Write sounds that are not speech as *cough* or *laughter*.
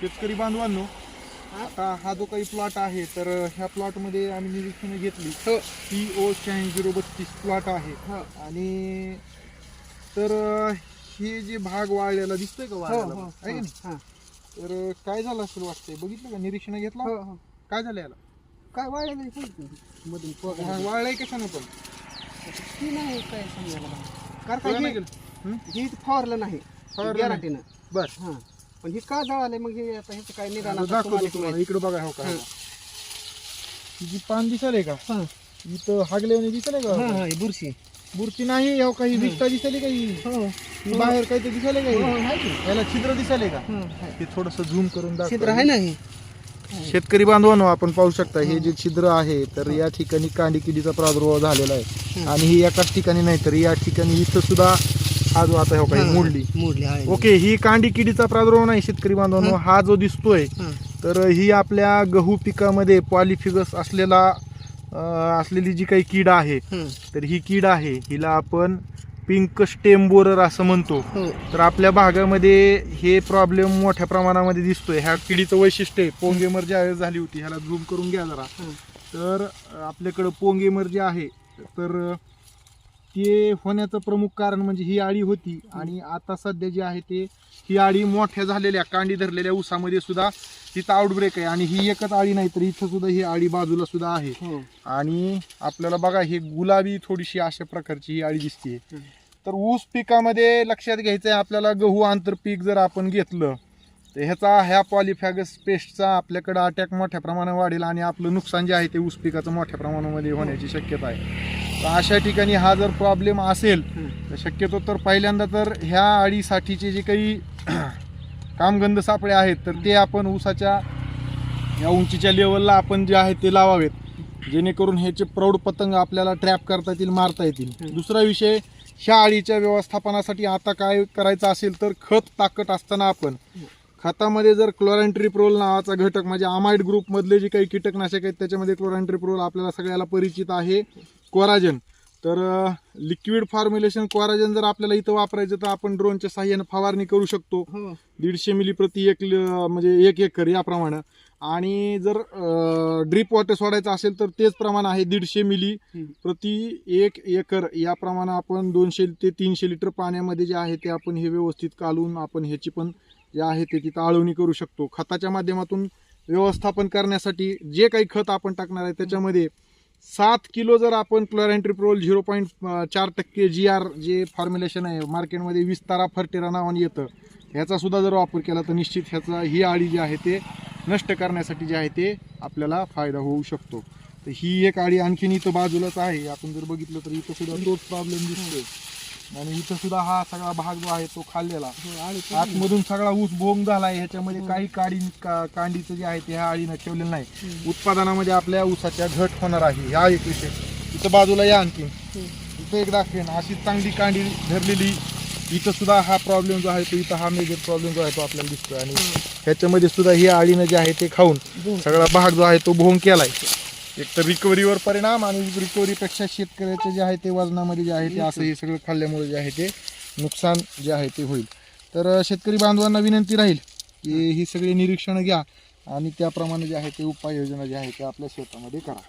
शेतकरी बांधवांनो आता हा जो काही प्लॉट आहे तर ह्या प्लॉटमध्ये आम्ही निरीक्षण घेतली. पी ओ शहाऐंशी झिरो बत्तीस प्लॉट आहे. हो. आणि तर हे जे भाग वाळलेला दिसतोय का हो वाळलेला हो? आहे का नाही? हा. तर काय झालं असेल वाटतंय? बघितलं का? निरीक्षण घेतलं? हो हो. काय झालं याला? काय कोणतं? मधून वाळलंय कशानं पण. ती नाही काय समजायला. कारण काय फवारलं नाही. फवारलं बर. हा. पण हे का जळालंय मग हे आता ह्याचं काय निदान आता दाखवतो तुम्हाला तुम्हाला. माहिती. इकडे बघा हो का? हं. ही जी पान दिसले का? हा. इथं हागल्याने दिसले हा, का? हा, ही बुरशी. मूर्ती नाही हो काही विष्टा दिसले का ही? हो. ही बाहेर काही ते दिसले का हो, ही? आहे की? याला छिद्र दिसले का? हा, आहे. हे थोडस झूम करून दाखवा. छिद्र आहे ना हे? शेतकरी बांधवांनो आपण पाहू शकता हे जे छिद्र आहे तर या ठिकाणी कांडी किडीचा प्रादुर्भाव झालेला आहे. आणि ही एकाच ठिकाणी नाही तर या ठिकाणी इथं सुद्धा हा जो आता हो काही हा, मोडली ओके ही कांडी किडीचा प्रादुर्भाव नाही शेतकरी बांधवांनो. हा. जो दिसतोय हा. तर ही आपल्या गहू पिकामध्ये पॉलिफिगस असलेला अं, असलेली जी काही कीड आहे. तर ही कीड आहे. हिला आपण पिंक स्टेम बोरर असं म्हणतो. हो. तर आपल्या भागामध्ये हे प्रॉब्लेम मोठ्या प्रमाणामध्ये दिसतोय. ह्या किडीचं वैशिष्ट्य आहे. पोंगेमर ज्यावेळेस झाली होती. ह्याला झूम करून घ्या जरा. हा. तर अं, आपल्याकडं पोंगेमर जे आहे. तर अं, ते होण्याचं प्रमुख कारण म्हणजे ही आळी होती. आणि आता सध्या जे आहे ते ही आळी मोठ्या झालेल्या कांडी धरलेल्या ऊसामध्ये सुद्धा तिथं आउटब्रेक आहे. आणि ही एकच आळी नाही तर इथं सुद्धा ही आळी बाजूला सुद्धा आहे. हो. आणि आपल्याला बघा हे गुलाबी थोडीशी अशा प्रकारची ही आळी दिसते. तर ऊस पिकामध्ये लक्षात घ्यायचं आहे आपल्याला गहू आंतरपीक जर आपण घेतलं तर ह्याचा ह्या पॉलिफॅगस पेस्टचा आपल्याकडं अटॅक मोठ्या प्रमाणात वाढेल आणि आपलं नुकसान जे आहे ते ऊस पिकाचं मोठ्या प्रमाणामध्ये होण्याची शक्यता आहे. तर अशा ठिकाणी हा जर प्रॉब्लेम असेल. तर शक्यतो तर पहिल्यांदा तर ह्या आळीसाठीचे जे काही *clears throat* कामगंध सापळे आहेत तर ते आपण ऊसाच्या या उंचीच्या लेवलला आपण जे आहे ते लावावेत जेणेकरून ह्याचे प्रौढ पतंग आपल्याला ट्रॅप करता येतील मारता येतील. दुसरा विषय ह्या आळीच्या व्यवस्थापनासाठी आता काय करायचं असेल तर खत टाकत असताना आपण खतामध्ये जर क्लोरॅन्ट्रिप्रोल नावाचा घटक म्हणजे अमाइड ग्रुपमधले जे काही कीटकनाशक आहेत त्याच्यामध्ये क्लोरॅन्ट्रिप्रोल आपल्याला सगळ्याला परिचित आहे कोराजन. तर लिक्विड फॉर्म्युलेशन कोराजन जर आपल्याला इथं वापरायचं तर आपण ड्रोनच्या साह्यानं फवारणी करू शकतो. हो. दीडशे मिली प्रति एक म्हणजे एक एकर याप्रमाणे आणि जर ड्रीप वॉटर सोडायचं असेल तर तेच प्रमाण आहे दीडशे मिली. प्रति एक एकर. याप्रमाणे आपण दोनशे ते तीनशे लिटर पाण्यामध्ये जे आहे ते आपण हे व्यवस्थित कालवून आपण ह्याची पण जे आहे ते तिथं आळवणी करू शकतो. खताच्या माध्यमातून व्यवस्थापन करण्यासाठी जे काही खत आपण टाकणार आहे त्याच्यामध्ये सात किलो जर आपण क्लोरॅन्ट्रिप्रोल झिरो पॉईंट चार टक्के जी आर जे फॉर्म्युलेशन आहे मार्केटमध्ये विस्तारा फर्टेरा नावाने येतं ह्याचा सुद्धा जर वापर केला तर निश्चित ह्याचा ही आळी जी आहे ते नष्ट करण्यासाठी जे आहे ते आपल्याला फायदा होऊ शकतो. तर ही एक आळी आणखीन इथं बाजूलाच आहे. आपण जर बघितलं तर इथं सुद्धा तोच प्रॉब्लेम दिसतोय. आणि इथं सुद्धा हा सगळा भाग जो आहे तो खाल्लेला. हो. आतमधून सगळा ऊस भोंग झालाय ह्याच्यामध्ये काही काडी का- कांडीचं जे आहे ते ह्या आळीनं ठेवलेलं नाही. उत्पादनामध्ये आपल्या ऊसाच्या घट होणार आहे. हा एक विषय. इथं बाजूला या आणखी. इथं एक दाखवेन. अशी चांगली कांडी धरलेली. इथं सुद्धा हा प्रॉब्लेम जो आहे तो इथं हा मेजर प्रॉब्लेम जो आहे तो आपल्याला दिसतोय. आणि ह्याच्यामध्ये सुद्धा ही आळीनं जे आहे ते खाऊन. सगळा भाग जो आहे तो भोंग केलाय. एक तर रिकव्हरीवर परिणाम आणि रिकव्हरीपेक्षा शेतकऱ्याचे जे आहे ते वजनामध्ये जे आहे ते असं हे सगळं खाल्ल्यामुळे जे आहे ते नुकसान जे आहे ते होईल. तर शेतकरी बांधवांना विनंती राहील की ही सगळी निरीक्षणं घ्या आणि त्याप्रमाणे जे आहे ते उपाययोजना जे आहे ते आपल्या शेतामध्ये करा.